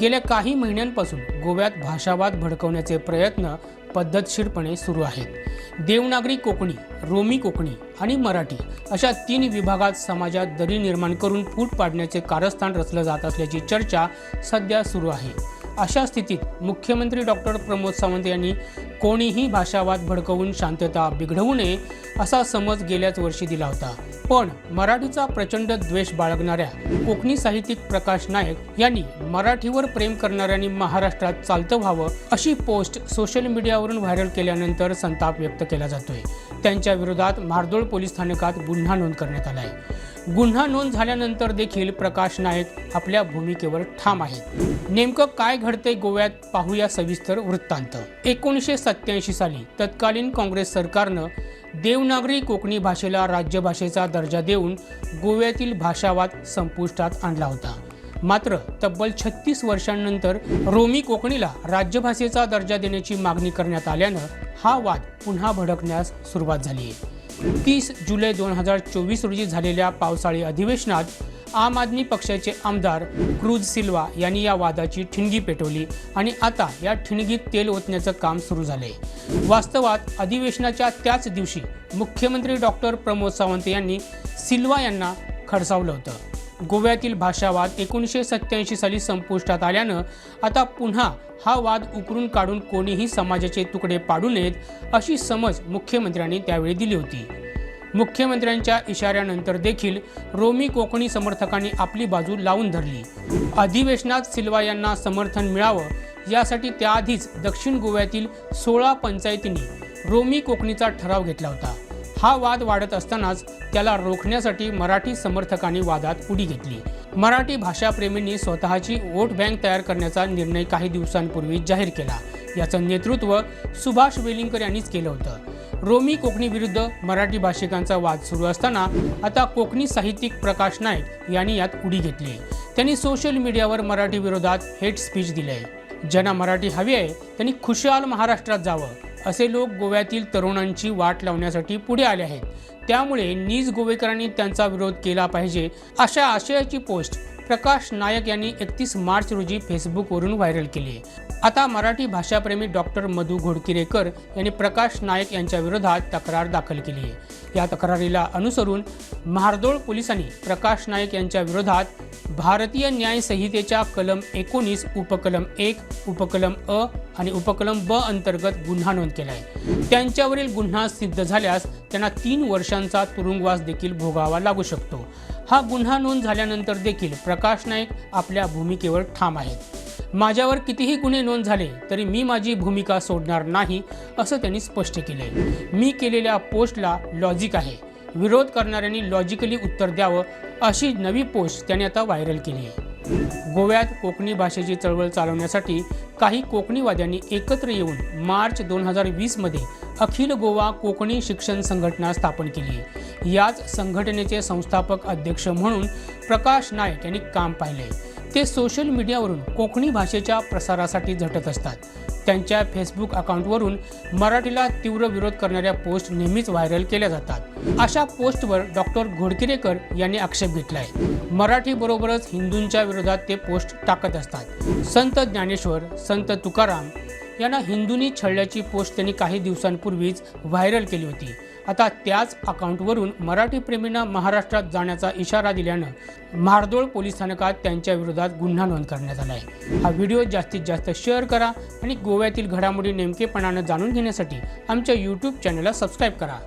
गेल्या काही महिन्यांपासून गोव्यात भाषावाद भडकवण्याचे प्रयत्न पद्धतशीरपणे सुरू आहेत. देवनागरी कोकणी रोमी कोकणी आणि मराठी अशा तीन विभागात समाजात दरी निर्माण करून फूट पाडण्याचे कारस्थान रचलं जात असल्याची चर्चा सध्या सुरू आहे. अशा स्थितीत मुख्यमंत्री डॉक्टर प्रमोद सावंत यांनी कोणीही भाषावाद भडकवून शांतता बिघडवू नये असा समज गेल्याच वर्षी दिला होता. पण मराठीचा प्रचंड द्वेष बाळगणाऱ्या कोकणी साहित्यिक प्रकाश नायक यांनी मराठीवर प्रेम करणाऱ्यांनी महाराष्ट्रात चालतं व्हावं अशी पोस्ट सोशल मीडियावरून व्हायरल केल्यानंतर संताप व्यक्त केला जातोय. त्यांच्या विरोधात मारदोळ पोलीस स्थानकात गुन्हा नोंद करण्यात आला आहे गुन्हा नोंद झाल्यानंतर देखील प्रकाश नाईक आपल्या भूमिकेवर ठाम आहेत. नेमकं काय घडतंय गोव्यात पाहूया सविस्तर वृत्तांत. एकोणीसशे सत्याऐंशी साली तत्कालीन काँग्रेस सरकारनं देवनागरी कोकणी भाषेला राज्यभाषेचा दर्जा देऊन गोव्यातील भाषावाद संपुष्टात आणला होता. मात्र तब्बल छत्तीस वर्षांनंतर रोमी कोकणीला राज्यभाषेचा दर्जा देण्याची मागणी करण्यात आल्यानं हा वाद पुन्हा भडकण्यास सुरुवात झाली आहे तीस जुलै दोन हजार चोवीस रोजी झालेल्या पावसाळी अधिवेशनात आम आदमी पक्षाचे आमदार क्रूज सिल्वा यांनी या वादाची ठिणगी पेटवली आणि आता या ठिणगीत तेल ओतण्याचं काम सुरू झालंय. वास्तवात अधिवेशनाच्या त्याच दिवशी मुख्यमंत्री डॉक्टर प्रमोद सावंत यांनी सिल्वा यांना खडसावलं होतं. गोव्यातील भाषावाद एकोणीसशे सत्याऐंशी साली संपुष्टात आल्यानं आता पुन्हा हा वाद उकरून काढून कोणीही समाजाचे तुकडे पाडू नयेत अशी समज मुख्यमंत्र्यांनी त्यावेळी दिली होती. मुख्यमंत्र्यांच्या इशाऱ्यानंतर देखील रोमी कोकणी समर्थकांनी आपली बाजू लावून धरली. अधिवेशनात सिल्वा यांना समर्थन मिळावं यासाठी त्याआधीच दक्षिण गोव्यातील सोळा पंचायतींनी रोमी कोकणीचा ठराव घेतला होता. हा वाद वाढत असतानाच त्याला रोखण्यासाठी मराठी समर्थकांनी वादात उडी घेतली. मराठी भाषाप्रेमींनी स्वतःची वोट बँक तयार करण्याचा निर्णय काही दिवसांपूर्वी जाहीर केला. याचं नेतृत्व सुभाष वेलिंगकर यांनीच केलं होतं. रोमी कोकणी विरुद्ध मराठी भाषिकांचा वाद सुरू असताना आता कोकणी साहित्यिक प्रकाश नाईक यांनी यात उडी घेतली. त्यांनी सोशल मीडियावर मराठी विरोधात हेट स्पीच दिलंय. ज्यांना मराठी हवी आहे त्यांनी खुशाल महाराष्ट्रात जावं. असे लोक गोव्यातील तरुणांची वाट लावण्यासाठी पुढे आले आहेत. त्यामुळे नीज गोवेकरांनी त्यांचा विरोध केला पाहिजे अशा आशयाची पोस्ट प्रकाश नायक यांनी एकतीस मार्च रोजी फेसबुकवरून व्हायरल केली आहे. आता मराठी भाषाप्रेमी डॉक्टर मधु घोडकिरेकर यांनी प्रकाश नायक यांच्या विरोधात तक्रार दाखल केली आहे. या तक्रारीला अनुसरून महारदोळ पोलिसांनी प्रकाश नायक यांच्या विरोधात भारतीय न्याय संहितेच्या कलम एकोणीस उपकलम एक उपकलम अ आणि उपकलम ब अंतर्गत गुन्हा नोंद केला आहे त्यांच्यावरील गुन्हा सिद्ध झाल्यास त्यांना तीन वर्षांचा तुरुंगवास देखील भोगावा लागू शकतो. हा गुन्हा नोंद झाल्यानंतर देखील प्रकाश नाईक आपल्या भूमिकेवर ठाम आहेत. माझ्यावर कितीही गुन्हे नोंद झाले तरी मी माझी भूमिका सोडणार नाही असं त्यांनी स्पष्ट केले मी केलेल्या पोस्टला लॉजिक आहे. विरोध करणाऱ्यांनी लॉजिकली उत्तर द्यावं अशी नवी पोस्ट त्याने आता व्हायरल केली आहे. गोव्यात कोकणी भाषेची चळवळ चालवण्यासाठी काही कोकणीवाद्यांनी एकत्र येऊन मार्च दोन हजार वीसमध्ये अखिल गोवा कोकणी शिक्षण संघटना स्थापन केली आहे. याच संघटनेचे संस्थापक अध्यक्ष म्हणून प्रकाश नाईक यांनी काम पाहिले ते सोशल मीडियावरून कोकणी भाषेच्या प्रसारासाठी झटत असतात. त्यांच्या फेसबुक अकाउंटवरून मराठीला तीव्र विरोध करणाऱ्या पोस्ट नेहमीच व्हायरल केल्या जातात. अशा पोस्टवर डॉक्टर घोडकिरेकर यांनी आक्षेप घेतला आहे मराठीबरोबरच हिंदूंच्या विरोधात ते पोस्ट टाकत असतात. संत ज्ञानेश्वर संत तुकाराम यांना हिंदूंनी छळल्याची पोस्ट त्यांनी काही दिवसांपूर्वीच व्हायरल केली होती. आता त्याच अकाउंटवरून मराठी प्रेमींना महाराष्ट्रात जाण्याचा इशारा दिल्यानं मारदोळ पोलीस स्थानकात त्यांच्या विरोधात गुन्हा नोंद करण्यात आला आहे हा व्हिडिओ जास्तीत जास्त शेअर करा आणि गोव्यातील घडामोडी नेमकेपणानं जाणून घेण्यासाठी आमच्या यूट्यूब चॅनलला सबस्क्राईब करा.